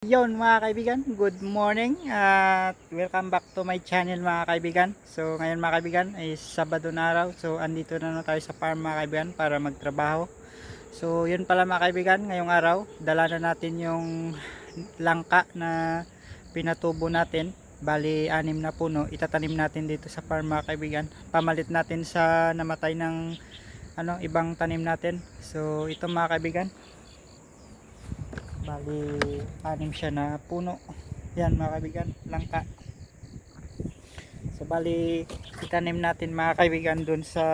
Yon mga kaibigan, good morning at welcome back to my channel mga kaibigan. So ngayon mga kaibigan ay Sabado na araw. So andito na na tayo sa farm mga kaibigan para magtrabaho. So yun pala mga kaibigan, ngayong araw dala na natin yung langka na pinatubo natin. Bali anim na puno, itatanim natin dito sa farm mga kaibigan. Pamalit natin sa namatay ng ano ibang tanim natin. So ito mga kaibigan, bali anim siya na puno. Yan mga kaibigan langka. So bali itanim natin mga kaibigan dun sa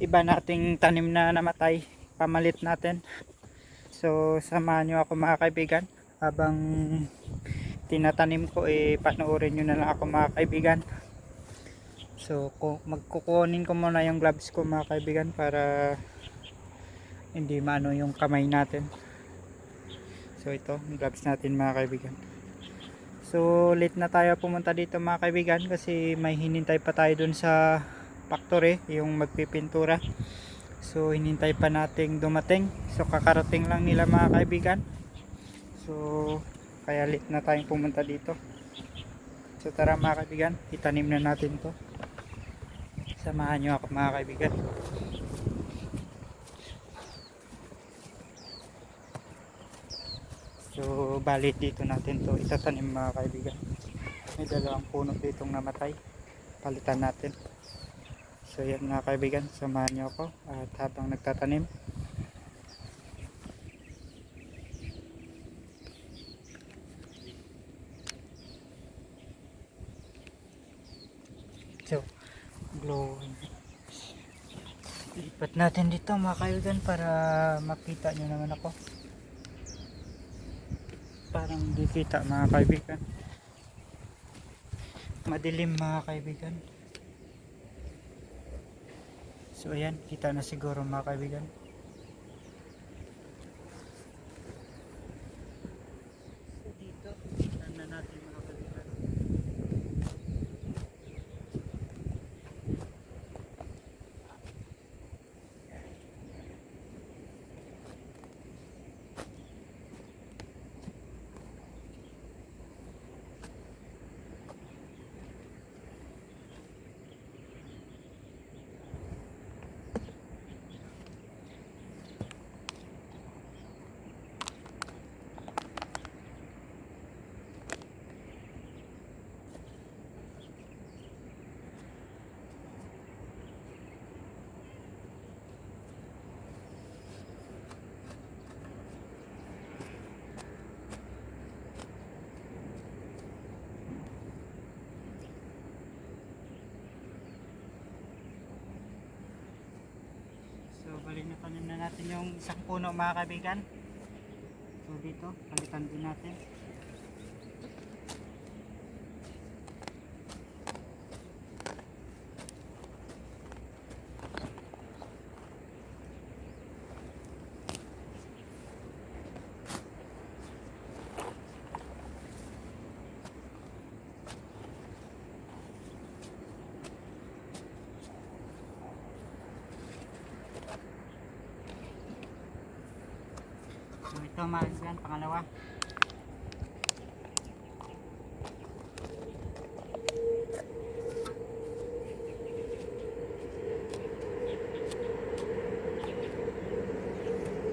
iba nating tanim na namatay pamalit natin. So samahan nyo ako mga kaibigan. Habang tinatanim ko eh panoorin nyo na lang ako mga kaibigan. So magkukunin ko muna yung gloves ko mga kaibigan para hindi maano yung kamay natin So ito, gloves natin mga kaibigan. So late na tayo pumunta dito mga kaibigan kasi may hinintay pa tayo dun sa factory, yung magpipintura. So hinintay pa nating dumating. So kakarating lang nila mga kaibigan. So kaya late na tayong pumunta dito. So tara mga kaibigan, itanim na natin to. Samahan nyo ako mga kaibigan. So, bali dito natin to itatanim mga kaibigan. May dalawang puno ditong namatay. Palitan natin. So, yan mga kaibigan. Samahan nyo ako at habang nagtatanim. So, glowing. Lipat natin dito mga kaibigan para makita nyo naman ako parang di kita mga kaibigan. Madilim mga kaibigan. So ayan kita na siguro mga kaibigan So, balik na tanim na natin yung isang puno mga kaibigan. So, dito, palitan din natin. So, ito mga kaibigan, pangalawa.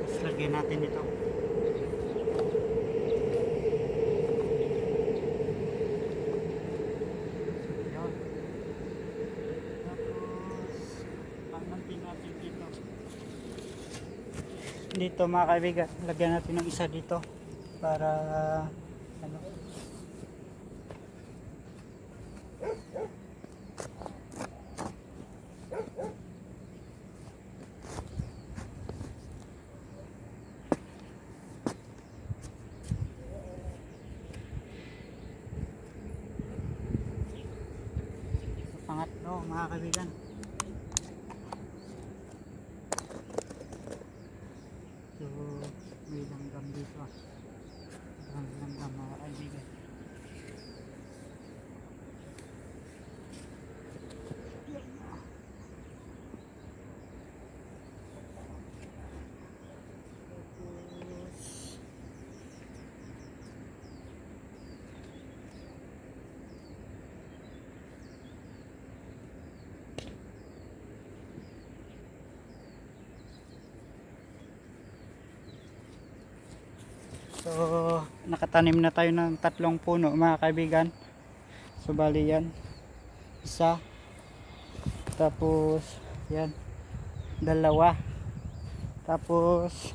Tapos lagyan natin ito. Yun. Tapos, panantin natin dito. Dito mga kaibigan, lagyan natin ng isa dito para ano. Pangatlo mga kaibigan So, may langgam dito ah. Ang langgam mga kaibigan. Tapos, So, nakatanim na tayo ng tatlong puno mga kaibigan. So, bali yan. Isa. Tapos, yan. Dalawa. Tapos,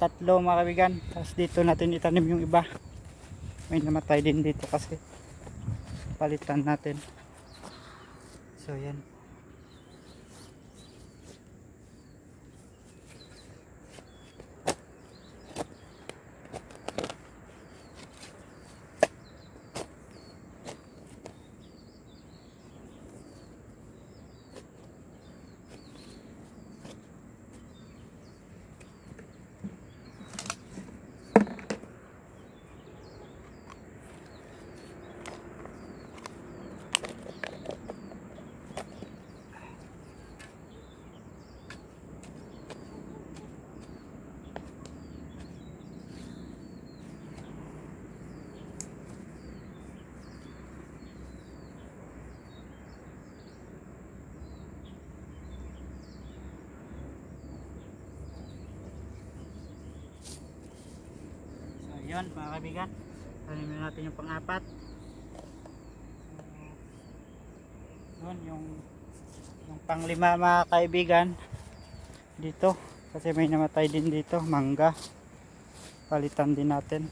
tatlo mga kaibigan. Tapos dito natin itanim yung iba. May namatay din dito kasi. Palitan natin. So, yan. So, yun mga kaibigan. Tanim na natin yung pang-apat. Yun yung yung panglima mga kaibigan dito kasi may namatay din dito mangga palitan din natin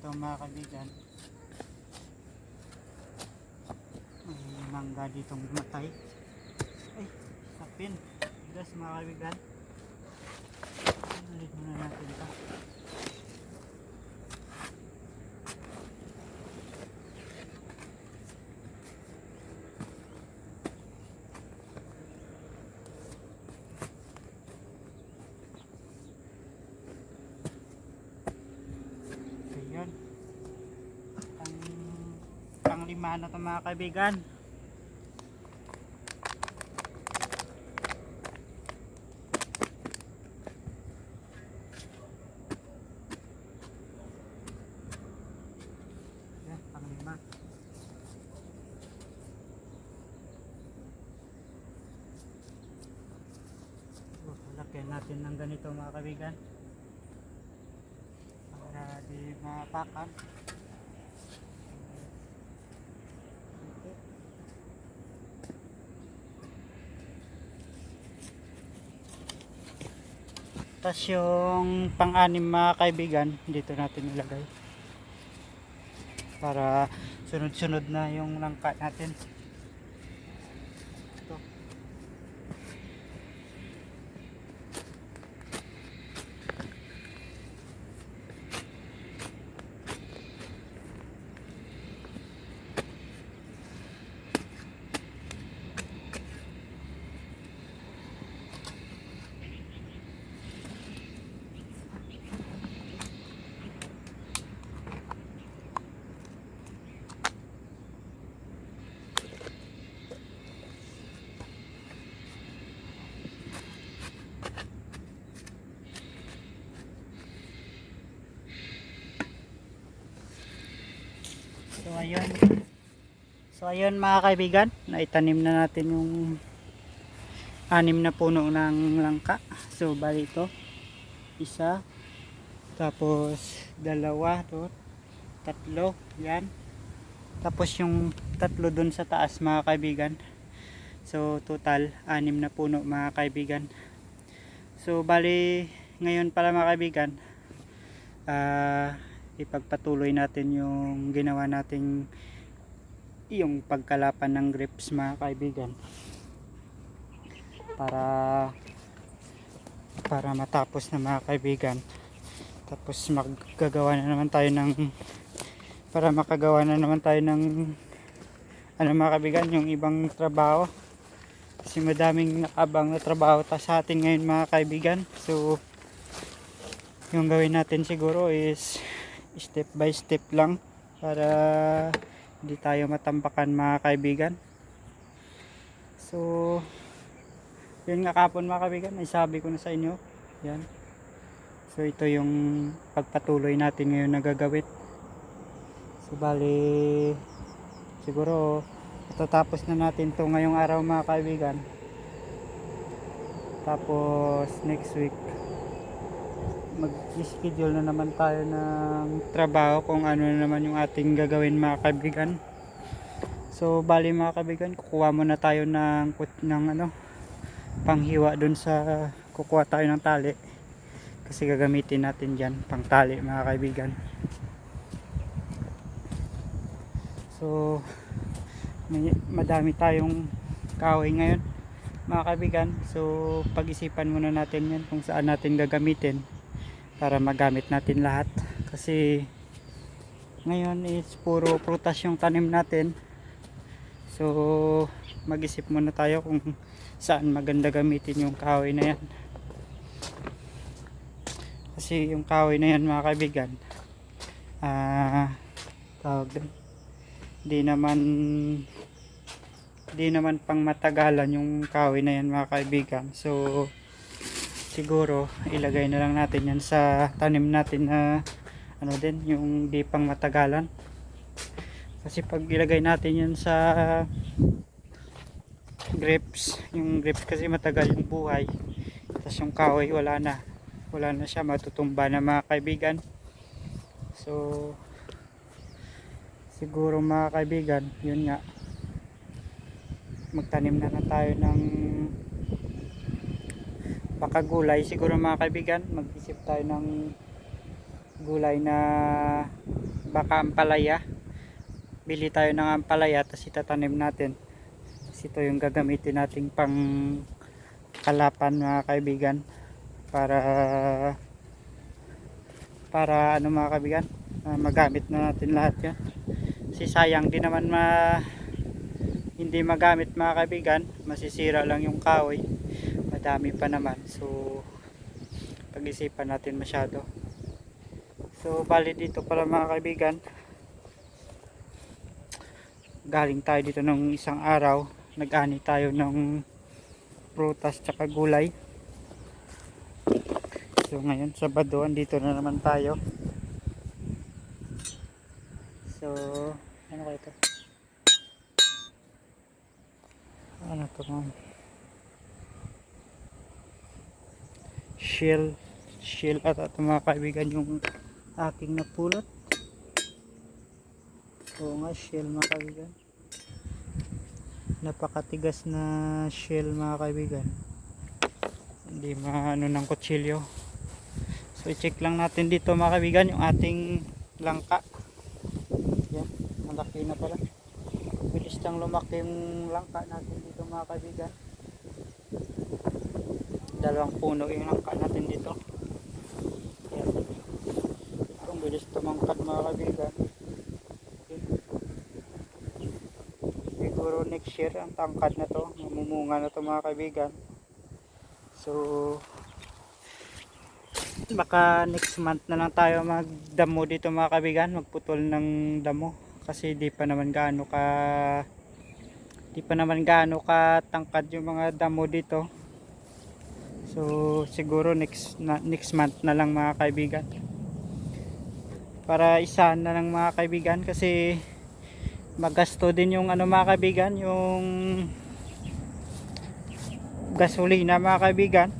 So, dito mga kaibigan. May mangga ditong matay. Ay sapin gas mga kaibigan. Ulit muna natin ito So, yun. Pang, na ito mga kaibigan. So, lagyan natin ng ganito mga kaibigan para di mapakan. Tapos yung pang-anim mga kaibigan, dito natin ilagay. Para sunod-sunod na yung langka natin. So ayun. So ayun mga kaibigan, naitanim na natin yung anim na puno ng langka. So bali ito, isa, tapos dalawa, to, tatlo, yan. Tapos yung tatlo dun sa taas mga kaibigan. So total, anim na puno mga kaibigan. So bali, ngayon pala mga kaibigan, ah ipagpatuloy natin yung ginawa nating yung pagkalapan ng grapes mga kaibigan. Para para matapos na mga kaibigan. Tapos maggagawa na naman tayo ng para makagawa na naman tayo ng ano mga kaibigan yung ibang trabaho. Kasi madaming nakabang na trabaho ta sa atin ngayon mga kaibigan. So yung gawin natin siguro is step by step lang para hindi tayo matambakan mga kaibigan so yun nga kapon mga kaibigan ay sabi ko na sa inyo yan So ito yung pagpatuloy natin ngayon na gagawin. So bali siguro matatapos na natin to ngayong araw mga kaibigan. Tapos next week mag-schedule na naman tayo ng trabaho kung ano na naman yung ating gagawin mga kaibigan. So bali mga kaibigan, kukuha muna tayo ng ng ano panghiwa dun sa kukuha tayo ng tali kasi gagamitin natin dyan pang tali mga kaibigan. So may, madami tayong kahoy ngayon mga kaibigan. So pag-isipan muna natin yan kung saan natin gagamitin para magamit natin lahat. Kasi ngayon is puro prutas yung tanim natin. So mag-isip muna tayo kung saan maganda gamitin yung kahoy na yan. Kasi yung kahoy na yan mga kaibigan ah tawag doon di naman di naman pang matagalan yung kahoy na yan mga kaibigan. So siguro ilagay na lang natin yan sa tanim natin na ano din yung di pang matagalan. Kasi pag ilagay natin yan sa grapes yung grapes kasi matagal yung buhay tapos yung kahoy wala na. Wala na siya matutumba na mga kaibigan. So siguro mga kaibigan yun nga. Magtanim na lang tayo ng baka gulay siguro mga kaibigan mag-isip tayo ng gulay na baka ampalaya bili tayo ng ampalaya tapos itatanim natin. Kasi ito yung gagamitin nating pang kalapan mga kaibigan para para ano mga kaibigan ah, magamit na natin lahat yan. Kasi sayang din naman ma hindi magamit mga kaibigan. Masisira lang yung kahoy madami pa naman. So pag-isipan natin masyado. So bali dito pala mga kaibigan. Galing tayo dito ng isang araw. Nag-ani tayo ng prutas tsaka gulay. So ngayon Sabado andito na naman tayo. So ano kayo ito? Ano to ma'am shell shell at ito mga kaibigan yung aking napulot. Oo nga shell mga kaibigan. Napakatigas na shell mga kaibigan. Hindi maano ng kutsilyo. So i-check lang natin dito mga kaibigan yung ating langka. Yan malaki na pala. Bilis lang lumaki yung langka natin dito mga kaibigan dalawang puno yung langka natin dito. Yan ang bilis tumangkat mga kaibigan. Siguro next year ang tangkad na to mamumunga na to mga kaibigan. So baka next month na lang tayo magdamo dito mga kaibigan magputol ng damo. Kasi di pa naman gaano ka di pa naman gaano ka tangkad yung mga damo dito so siguro next na, next month na lang mga kaibigan. Para isa na lang mga kaibigan kasi magasto din yung ano mga kaibigan yung gasolina mga kaibigan.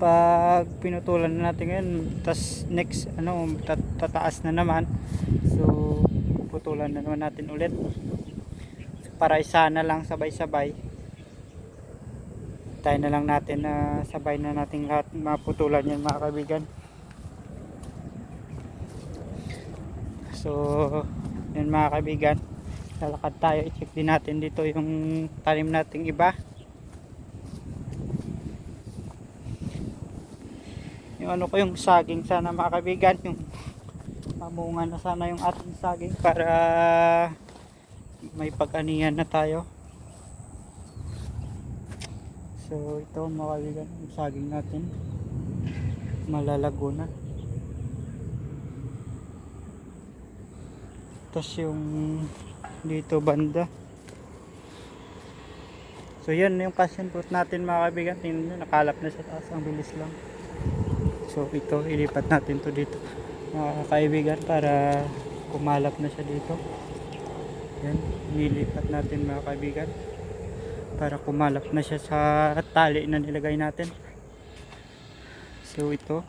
Pag pinutulan na natin ngayon tas next ano tat- tataas na naman. So putulan na naman natin ulit. Para isa na lang sabay sabay tayo na lang natin na sabay na natin lahat maputulan yan mga kaibigan. So yun mga kaibigan. Lalakad tayo. I-check din natin dito yung tanim nating iba. Yung ano ko yung saging sana mga kaibigan. Yung mamunga na sana yung ating saging para may pag-anihan na tayo so ito mga kaibigan saging natin. Malalago na. Tapos yung dito banda. So yan yung passion fruit natin mga kaibigan tingnan nyo nakalap na sa taas. Ang bilis lang. So So ito, ilipat natin to dito mga kaibigan para kumalap na siya dito. Yan, nilipat natin mga kaibigan para kumalap na siya sa tali na nilagay natin. So ito,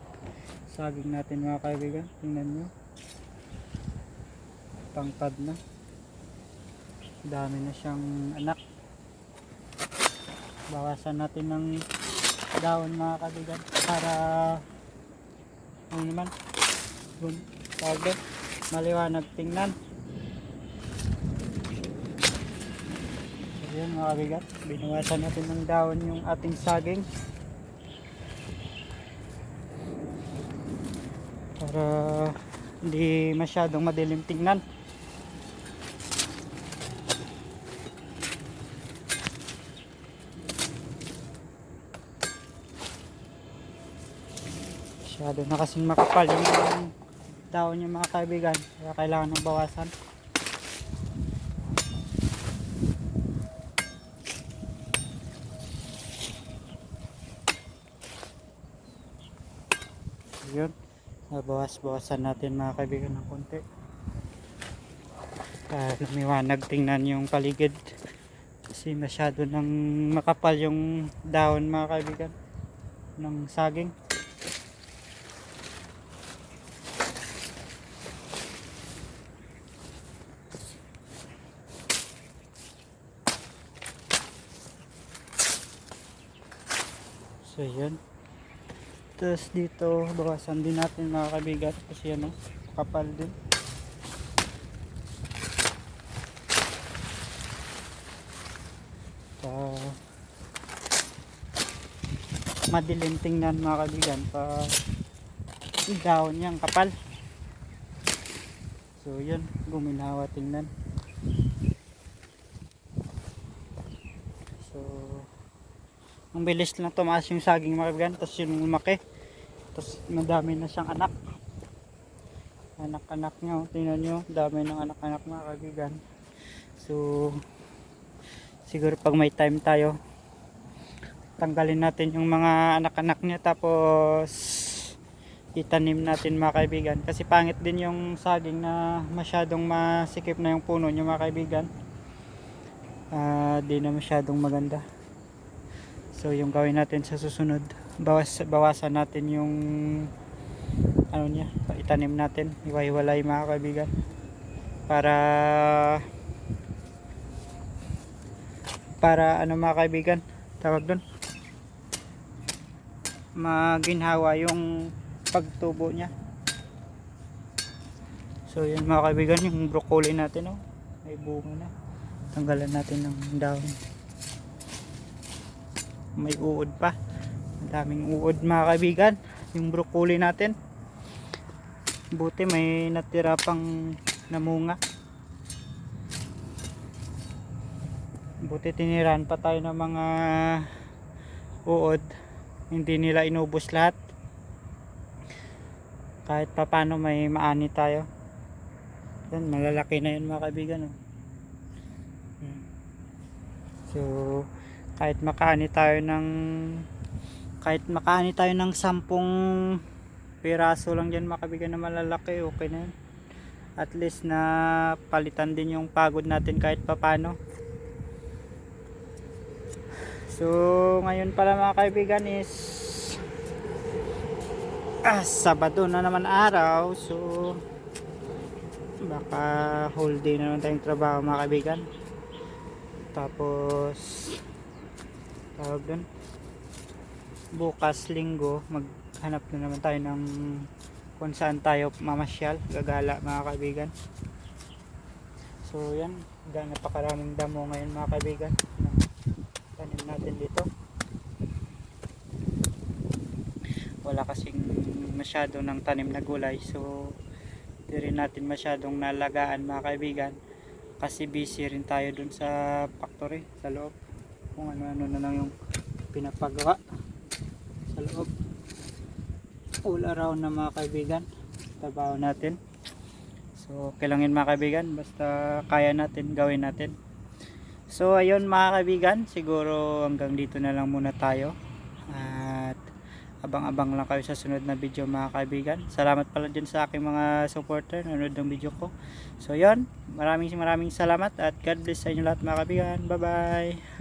saging natin mga kaibigan. Tingnan nyo. Tangkad na. Dami na siyang anak. Bawasan natin ng dahon mga kaibigan para ano naman tawag maliwanag tingnan. Yun mga kaibigan, binawasan natin ng dahon yung ating saging. para hindi masyadong madilim tingnan masyado na kasing makapal yung dahon yung mga kaibigan kaya kailangan ng bawasan yun bawas-bawasan natin mga kaibigan ng konti. Para lumiwanag tingnan yung paligid. Kasi masyado nang makapal yung dahon mga kaibigan ng saging. So yun tapos dito bawasan din natin mga kaibigan kasi ano kapal din. Pa madilim tingnan mga kaibigan pa dahon niyang kapal. So yun guminawa tingnan. So ang bilis lang tumaas yung saging mga kaibigan tapos yung lumaki tapos madami na siyang anak. Anak-anak niya oh. tingnan nyo dami ng anak-anak mga kaibigan. So siguro pag may time tayo tanggalin natin yung mga anak-anak niya tapos itanim natin mga kaibigan. Kasi pangit din yung saging na masyadong masikip na yung puno niya mga kaibigan. Ah, di na masyadong maganda. So yung gawin natin sa susunod, bawas bawasan natin yung ano niya, itanim natin, iwa-hiwalay mga kaibigan. Para para ano mga kaibigan, tawag doon. Maginhawa yung pagtubo niya. So yun mga kaibigan, yung broccoli natin oh, may bunga na. Tanggalan natin ng dahon may uod pa daming uod mga kaibigan. Yung broccoli natin. Buti may natira pang namunga. Buti tiniran pa tayo ng mga uod. Hindi nila inubos lahat. Kahit pa paano may maani tayo. Yan malalaki na yun mga kaibigan oh. Hmm. so kahit makaani tayo ng kahit makaani tayo ng sampung piraso lang dyan makabigan na malalaki okay na yun. At least na palitan din yung pagod natin kahit papano. So ngayon pala mga kaibigan is ah, Sabado na naman araw. So baka whole day na naman tayong trabaho mga kaibigan. Tapos tawag dun bukas linggo maghanap na naman tayo ng kung saan tayo mamasyal gagala mga kaibigan. So yan. Gano'n napakaraming damo ngayon mga kaibigan. Tanim natin dito. Wala kasing masyado ng tanim na gulay. So hindi rin natin masyadong nalagaan mga kaibigan. Kasi busy rin tayo dun sa factory sa loob. Kung ano-ano na lang yung pinapagawa sa loob all around na mga kaibigan trabaho natin so okay lang yun mga kaibigan basta kaya natin gawin natin so ayun mga kaibigan siguro hanggang dito na lang muna tayo at abang-abang lang kayo sa sunod na video mga kaibigan. Salamat pala dyan sa aking mga supporter nanonood ng video ko. So yon maraming maraming salamat at God bless sa inyo lahat mga kaibigan. Bye bye!